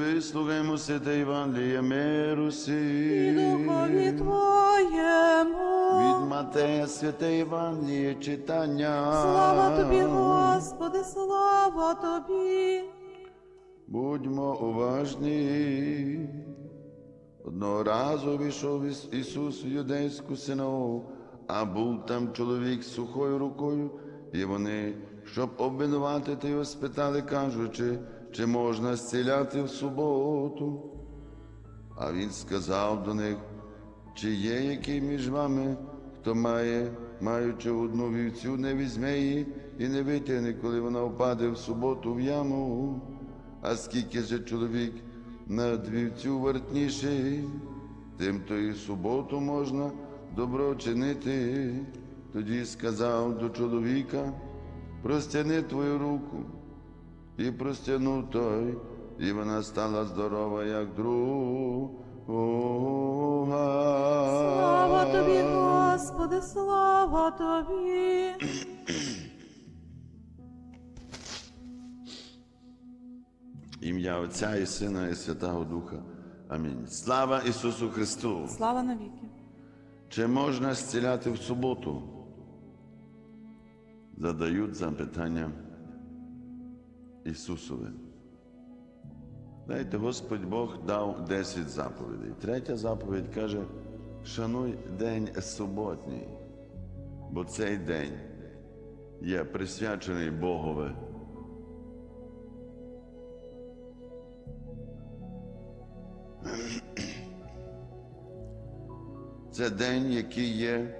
вислухаймо святе Євангеліє миру і духові Твоєму. Від Матея святе Євангеліє читання. Слава тобі, Господи, слава тобі. Будьмо уважні. Одного разу війшов Іс- Ісус в юдейську синагогу, а був там чоловік з сухою рукою, і вони, щоб обвинуватити його, спитали, кажучи, чи можна зціляти в суботу. А він сказав до них, чи є який між вами, хто має, маючи одну вівцю, не візьме її і не витягне, коли вона впаде в суботу в яму. А скільки же чоловік над вівцю вартніший, тим то і суботу можна добро чинити. Тоді сказав до чоловіка, простяни твою руку. І простягнув той, і вона стала здорова, як друга. Слава тобі, Господи, слава тобі. Ім'я Отця і Сина, і Святого Духа. Амінь. Слава Ісусу Христу! Слава навіки. Чи можна зціляти в суботу? Задають запитання Ісусове. Знаєте, Господь Бог дав 10 заповідей. Третя заповідь каже: шануй день суботній, бо цей день є присвячений Богове. Це день, який є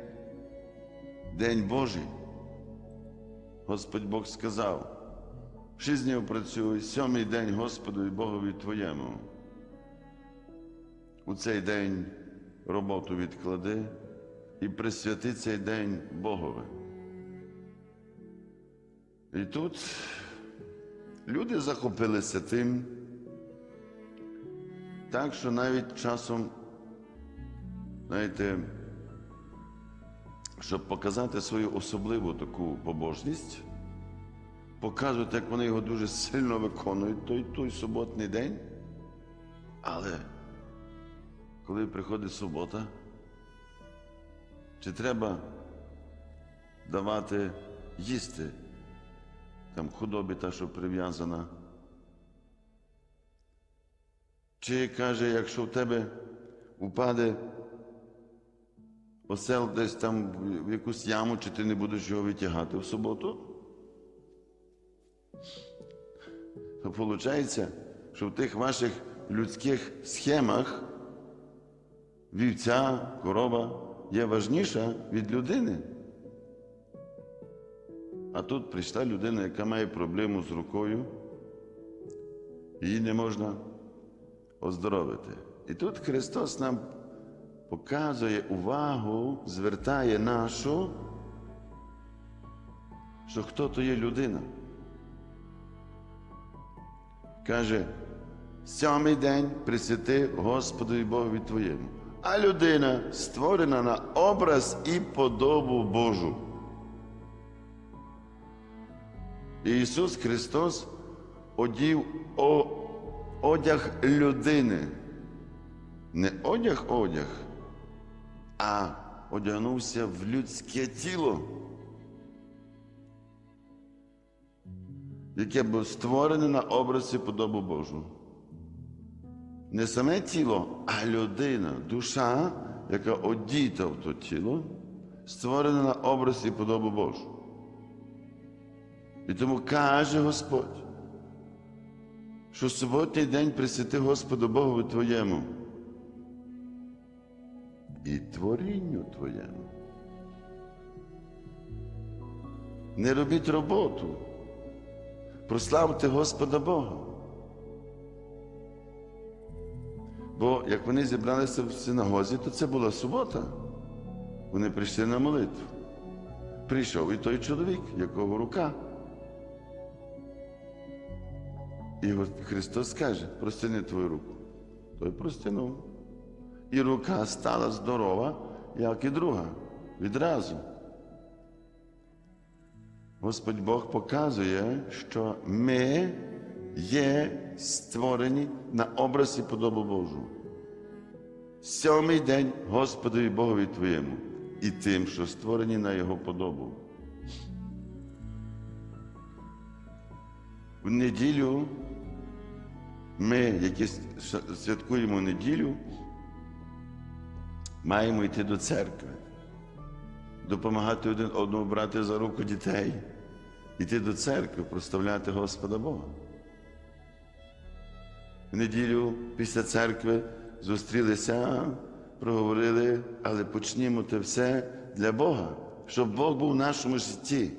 День Божий. Господь Бог сказав, шість днів працюй, сьомий день Господу і Богові твоєму. У цей день роботу відклади і присвяти цей день Богові. І тут люди захопилися тим, так що навіть часом Знаєте, щоб показати свою особливу таку побожність, показують, як вони його дуже сильно виконують той, той суботний день. Але коли приходить субота, чи треба давати їсти там худобі та, що прив'язана? Чи каже, якщо в тебе упаде осел десь там в якусь яму, чи ти не будеш його витягати в суботу? То виходить, що в тих ваших людських схемах вівця, корова є важніша від людини. А тут прийшла людина, яка має проблему з рукою, її не можна оздоровити. І тут Христос нам показує увагу, звертає нашу, що хто то є людина. Каже, сьомий день присвяти Господу Богові Твоєму. А людина створена на образ і подобу Божу. Ісус Христос одів одяг людини. Не одяг одяг, а одягнувся в людське тіло, яке було створене на образі подобу Божу. Не саме тіло, а людина, душа, яка одіта в то тіло, створена на образ і подобу Божу. І тому каже Господь, що суботній день присвяти Господу Богові Твоєму і творінню Твоєму. Не робіть роботу, прославте Господа Бога. Бо як вони зібралися в синагозі, то це була субота. Вони прийшли на молитву. Прийшов і той чоловік, якого рука. І Христос каже, простяни твою руку. Той простянув. І рука стала здорова, як і друга, відразу. Господь Бог показує, що ми є створені на образ і подобу Божу. Сьомий день Господові Богові Твоєму і тим, що створені на Його подобу. В неділю ми, які святкуємо неділю, маємо йти до церкви, допомагати один одному брати за руку дітей, йти до церкви, проставляти Господа Бога. В неділю після церкви зустрілися, проговорили, але почнімо те все для Бога, щоб Бог був в нашому житті.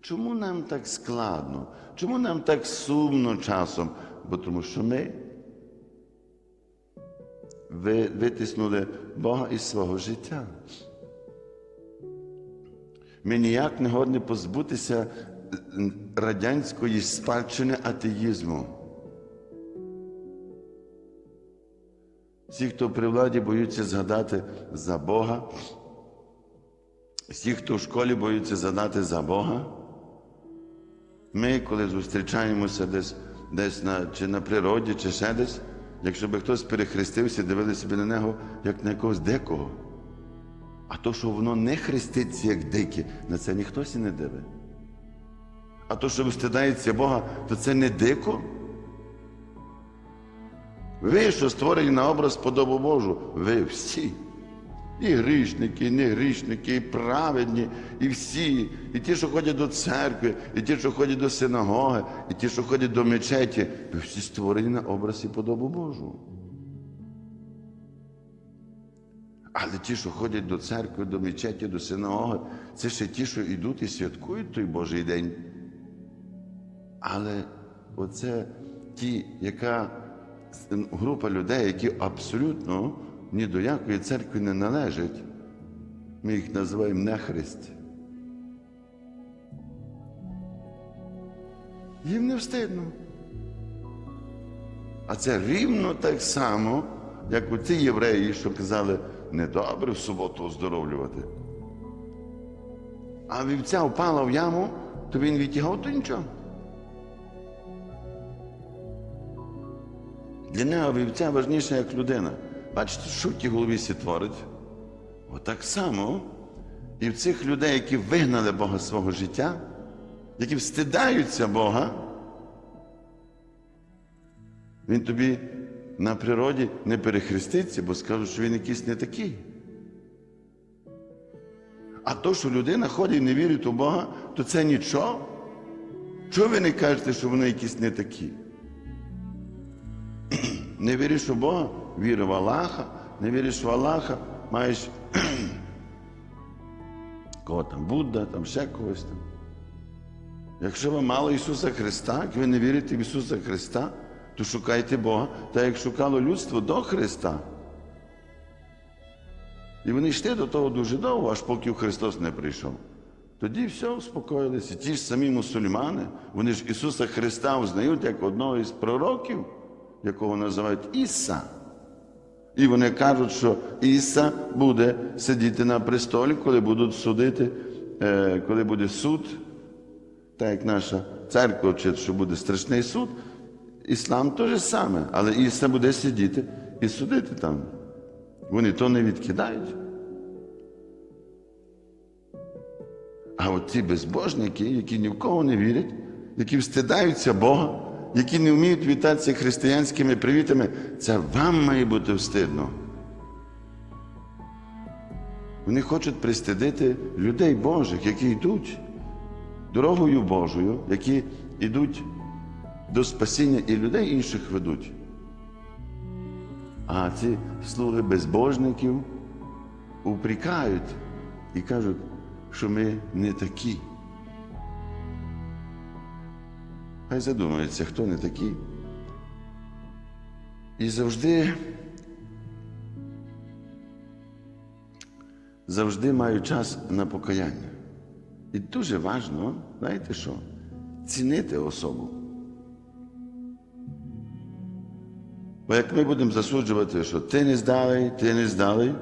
Чому нам так складно? Чому нам так сумно часом? Бо тому що ми витиснули Бога із свого життя. Ми ніяк не годні позбутися радянської спадщини атеїзму. Всі, хто при владі боються згадати за Бога, всі, хто в школі боються згадати за Бога, ми, коли зустрічаємося десь, десь на, чи на природі, чи ще десь, якщо би хтось перехрестився, дивилися б на нього як на якогось дикого. А то, що воно не хреститься, як дике, на це ніхто сі не дивить. А то, що встидається Бога, то це не дико. Ви, що створені на образ подобу Божу, ви всі. І грішники, і не грішники, і праведні, і всі, і ті, що ходять до церкви, і ті, що ходять до синагоги, і ті, що ходять до мечеті, ви всі створені на образ і подобу Божу. Але ті, що ходять до церкви, до мечеті, до синагоги, це ще ті, що йдуть і святкують той Божий день. Але оце ті, яка група людей, які абсолютно ні до якої церкви не належать, ми їх називаємо нехристі. Їм не встидно. А це рівно так само, як у ті євреї, що казали, недобре в суботу оздоровлювати. А вівця впала в яму, то він відтягав, то нічого. Для нього вівця важніша, як людина. Бачите, що в тій голові сі творить? Отак само і в цих людей, які вигнали Бога з свого життя, які встидаються Бога, він тобі на природі не перехреститься, бо скажуть, що він якийсь не такий. А то, що людина ходить і не вірить у Бога, то це нічого. Чого ви не кажете, що вони якісь не такі? Не віриш у Бога, віри в Аллаха, не віриш в Аллаха, маєш кого там Будда, там ще когось там. Якщо ви мало Ісуса Христа, як ви не вірите в Ісуса Христа, то шукайте Бога, так як шукало людство до Христа. І вони йшли до того дуже довго, аж поки Христос не прийшов. Тоді все успокоїлися. Ті ж самі мусульмани, вони ж Ісуса Христа визнають як одного із пророків, якого називають Іса. І вони кажуть, що Іса буде сидіти на престолі, коли будуть судити, е, коли буде суд, так як наша церква вчить, що буде страшний суд. Іслам теж саме, але Іса буде сидіти і судити там. Вони то не відкидають. А от ті безбожники, які ні в кого не вірять, які встидаються Бога, які не вміють вітатися християнськими привітами, це вам має бути встидно. Вони хочуть пристидити людей Божих, які йдуть дорогою Божою, які йдуть до спасіння і людей інших ведуть. А ці слуги безбожників упрікають і кажуть, що ми не такі. Хай задумається, хто не такий. І завжди, завжди маю час на покаяння. І дуже важливо, знаєте що? Цінити особу. Бо як ми будемо засуджувати, що ти не здалий, ти не здалий,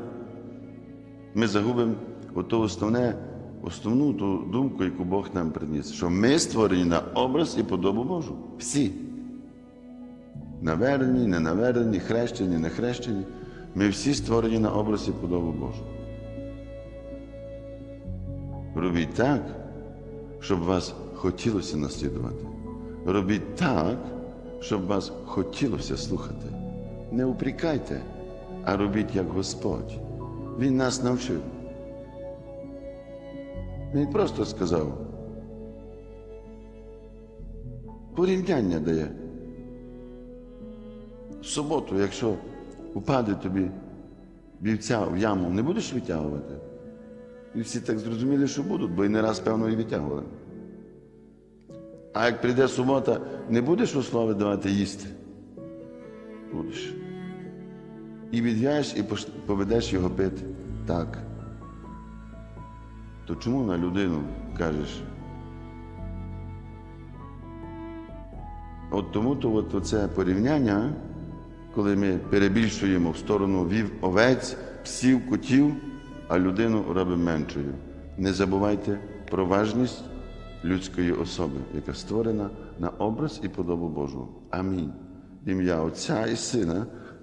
ми загубимо ото основне, основну ту думку, яку Бог нам приніс, що ми створені на образ і подобу Божу. Всі. Навернені, ненавернені, хрещені, не хрещені. Ми всі створені на образі подобу Божу. Робіть так, щоб вас хотілося наслідувати. Робіть так, щоб вас хотілося слухати. Не упрікайте, а робіть як Господь. Він нас навчив. Він просто сказав. Порівняння дає. В суботу, якщо упаде тобі вівця в яму, не будеш витягувати? І всі так зрозуміли, що будуть, бо і не раз, певно, і витягували. А як прийде субота, не будеш у слові давати їсти? Будеш. І відв'яєш, і поведеш його пити. Так. То чому на людину кажеш? От тому то от оце порівняння, коли ми перебільшуємо в сторону вів овець, псів, котів, а людину робимо меншою. Не забувайте про важність людської особи, яка створена на образ і подобу Божу. Амінь. В ім'я Отця і Сина